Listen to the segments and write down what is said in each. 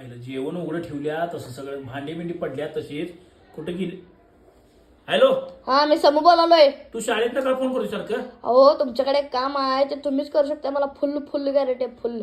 आईला जेवण उघडं ठेवल्या तसं सगळं भांडी बिंडी पडल्या तशीच. कुठं गेली? हॅलो? हा मी समू बोलालोय. तू शाळेत का फोन करू सारखं? अहो तुमच्याकडे काम आहे ते तुम्हीच करू शकता मला फुल फुल गॅरंटी आहे फुल.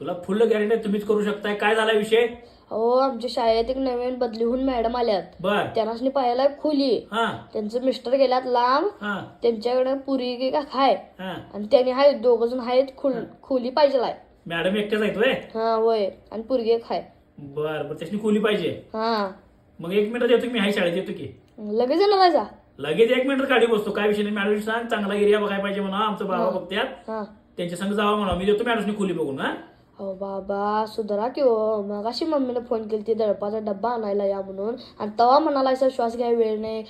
तुला फुल गॅरंटी तुम्हीच करू शकताय. काय झाला विषय? अहो आमच्या शाळेत एक नवीन बदली होऊन मॅडम आल्यात. बर. त्यांनाच पाहायला खोली. हा. त्यांचं मिस्टर गेल्यात लांब. हा. त्यांच्याकडे पुरी की का खाय हा. आणि त्यांनी आहेत दोघ जण आहेत खुल खोली पाहिजे मॅडम एकट्याच आहेत हा वय आणि पुरगी एक खाय बर बर. त्याची खोली पाहिजे. हा. मग एक मिनिट येतो की मी हाय शाळेत येतो की? लगेच आहे जा लगेच एक मिनिट गाडी बसतो. काय विषय नाही. मॅडम सांग चांगला एरिया बघायला पाहिजे म्हणा आमचं बाबा बघत्यात. हा. त्यांच्या संग जावा म्हणा. मी देतो मॅडमनी खोली बघून हा. अहो बाबा सुधरा की हो. मग अशी मम्मीने फोन केली ती दळपाचा डब्बा आणायला या म्हणून. आणि तवा म्हणाला सर श्वास घ्याय वेळ नाही.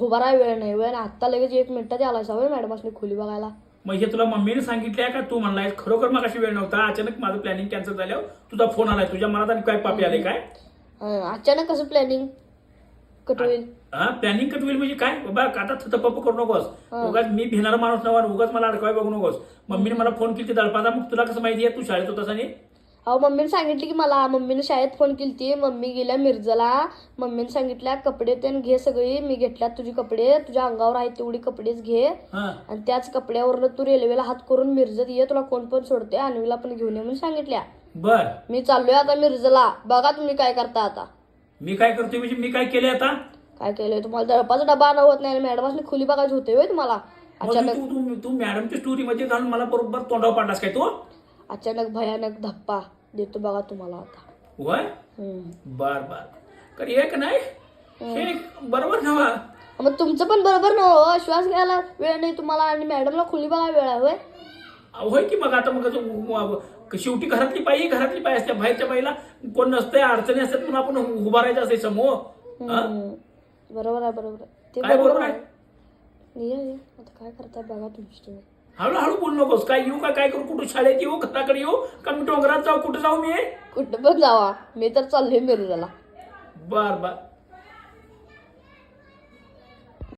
उभा वेळ नाही. वेळ नाही. आत्ता लगेच एक मिनिटात आलाय होय मॅडम असली खोली बघायला? मग हे तुला मम्मीने सांगितलंय का? तू म्हणलाय खरोखर मग अशी वेळ नव्हता. अचानक माझं प्लॅनिंग कॅन्सल झाल्यावर तुझा फोन आलाय. तुझ्या मनात आणि काय पापी आले काय? अं, अचानक कसं प्लॅनिंग कट होईल. हा प्लॅनिंग कट होईल म्हणजे काय? बाबा आता थपप करू नकोस. उगाच मी भिणारा माणूस नवा उगाच मला अडकवाय बघू नकोस. मम्मीने मला फोन केली दळपाचा मग तुला कसं माहिती आहे तू शाळेत होतास आणि अहो मम्मीने सांगितली की मला मम्मीने शाळेत फोन केली ती मम्मी गेल्या मिरजला. मम्मीने सांगितल्या कपडे ते घे सगळी. मी घेतल्यात तुझी कपडे. तुझ्या अंगावर आहेत तेवढी कपडेच घे. आणि त्याच कपड्यावरनं तू रेल्वेला हात करून मिरजत ये. तुला कोण पण सोडते अन्वीला पण घेऊन ये. म्हणून सांगितल्या. बर. मी चाललोय आता मिरजला. बघा तुम्ही काय करता आता. मी काय करतोय? म्हणजे मी काय केलंय आता? काय केलंय? तुम्हाला दळपाचा डबा आणवत नाही. मॅडमासनी खुली बघायची होते होय तुम्हाला. अचानक तू मॅडमच्या स्टोरी मध्ये घालून मला बरोबर तोंडावर पाडलास काय तू? अचानक भयानक धप्पा देतो बघा तुम्हाला आता. वय हम्म. बर बर. कर एक नाही? हे बरोबर नवा मग तुमचं पण बरोबर ना हो. श्वास घ्यायला वेळ नाही तुम्हाला आणि मॅडमला खुली बघा वेळ आहे होय? होय की मग आता मग जो- शेवटी घरातली बाई घरातली बाई असते. बाहेरच्या बाईला कोण नसते अडचणी असतात म्हणून आपण उभा राहायचं असते हा? हम्म. बरोबर आहे बरोबर आहे. ते काय बरोबर बरोबर आहे? आहे. ये ये. आता काय करताय बघा तुमची तुम्ही. हळूहळू बोल नकोस. काय येऊ का? काय करू? कुठं शाळेत येऊ? घराकडे येऊ? का मी डोंगरात जाऊ? कुठं जाऊ मी? कुठं पण जावा. मी तर चाललोय मिरजला बर बर.